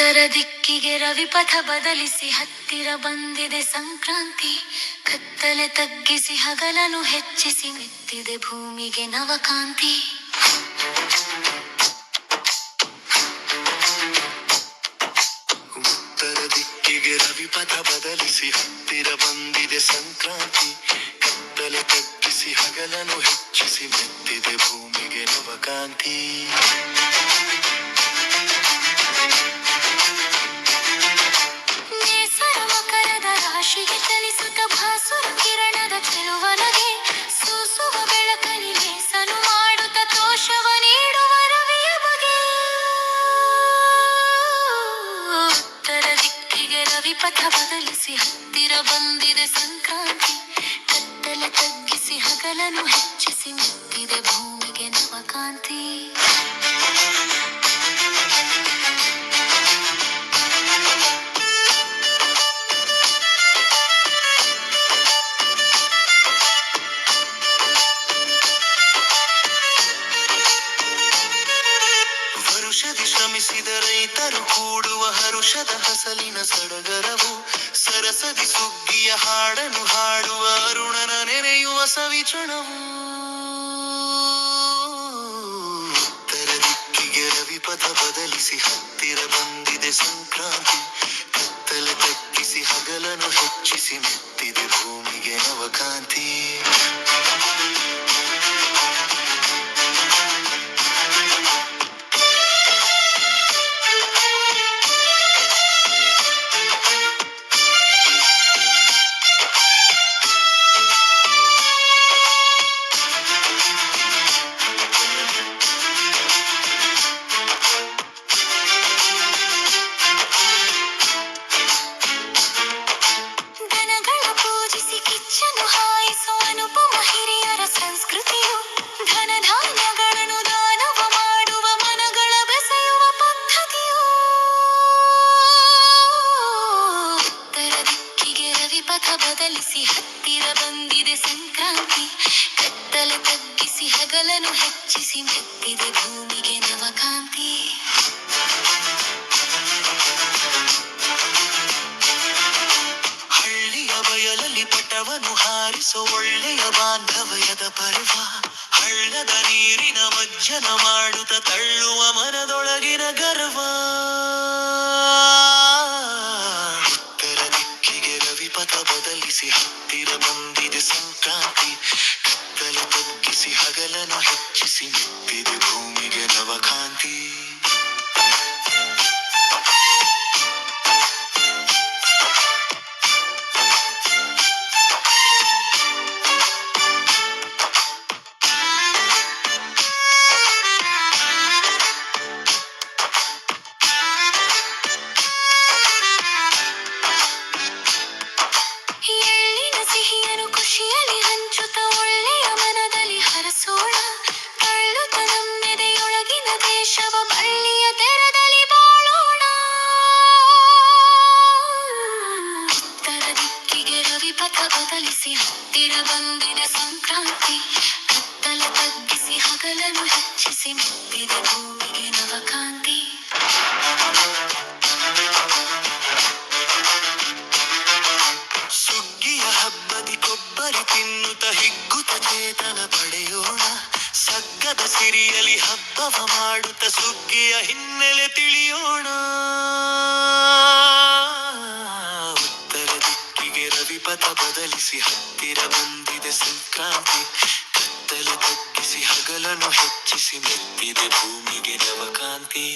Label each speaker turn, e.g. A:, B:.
A: ದಿಕ್ಕಿಗೆ ರವಿಪಥ ಬದಲಿಸಿ ಹತ್ತಿರ ಬಂದಿದೆ ಸಂಕ್ರಾಂತಿ. ಕತ್ತಲೆ ತಗ್ಗಿಸಿ ಹಗಲನು ಹೆಚ್ಚಿಸಿ ಮೆತ್ತಿದೆ ಭೂಮಿಗೆ ನವಕಾಂತಿ.
B: ಉತ್ತರ ದಿಕ್ಕಿಗೆ ರವಿಪಥ ಬದಲಿಸಿ ಹತ್ತಿರ ಬಂದಿದೆ ಸಂಕ್ರಾಂತಿ. ಕತ್ತಲೆ ತಗ್ಗಿಸಿ ಹಗಲನು ಹೆಚ್ಚಿಸಿ ಮೆತ್ತಿದೆ ಭೂಮಿಗೆ ನವಕಾಂತಿ.
A: ರವಿಪಥ ಬದಲಿಸಿ ಹತ್ತಿರ ಬಂದಿದೆ ಸಂಕ್ರಾಂತಿ. ಕತ್ತಲೆ ತಗ್ಗಿಸಿ ಹಗಲನ್ನು ಹೆಚ್ಚಿಸಿ ಮುತ್ತಿದೆ ಭೂಮಿಗೆ ನವಕಾಂತಿ.
B: ವರುಷದಿ ಶ್ರಮಿಸಿದ ರೈತರು ಕೂಡುವ ಹರುಷದ ಹಸಲಿನ ಸಡಗರವು ಸರಸದಿ ಸುಗ್ಗಿಯ ಹಾಡನು ಹಾಡುವ ಅರುಣನ ನೆನೆಯುವ ಸವಿಚಣವು. ಉತ್ತರ ದಿಕ್ಕಿಗೆ ರವಿಪಥ ಬದಲಿಸಿ ಹತ್ತಿರ ಬಂದಿದೆ ಸಂಕ್ರಾಂತಿ. ಕತ್ತಲೆ ತಗ್ಗಿಸಿ ಹಗಲನು ಹೆಚ್ಚಿಸಿ ಮೆತ್ತಿದೆ ಭೂಮಿಗೆ ನವಕಾಂತಿ.
A: ಹೆಚ್ಚಿಸಿ ಮೆತ್ತಿದೆ ಭೂಮಿಗೆ ನವಕಾಂತಿ.
B: ಹಳ್ಳಿಯ ಬಯಲಲ್ಲಿ ಪಟವನ್ನು ಹಾರಿಸೋ ಒಳ್ಳೆಯ ಬಾಂಧವ್ಯದ ಪರ್ವ. ಹಳ್ಳದ ನೀರಿನ ಮಜ್ಜನ ಮಾಡುತ್ತ ತಳ್ಳುವ ಮನದೊಳಗಿನ ಹೆಚ್ಚಿಸಿ ಮೆತ್ತಿದೆ ಸಿರಿಯಲಿ ಹಬ್ಬವ ಮಾಡುತ್ತ ಸುಗ್ಗಿಯ ಹಿನ್ನೆಲೆ ತಿಳಿಯೋಣ. ಉತ್ತರ ದಿಕ್ಕಿಗೆ ರವಿಪಥ ಬದಲಿಸಿ ಹತ್ತಿರ ಬಂದಿದೆ ಸಂಕ್ರಾಂತಿ. ಕತ್ತಲು ತಗ್ಗಿಸಿ ಹಗಲನ್ನು ಹೆಚ್ಚಿಸಿ ಮೆತ್ತಿದೆ ಭೂಮಿಗೆ ನವಕಾಂತಿ.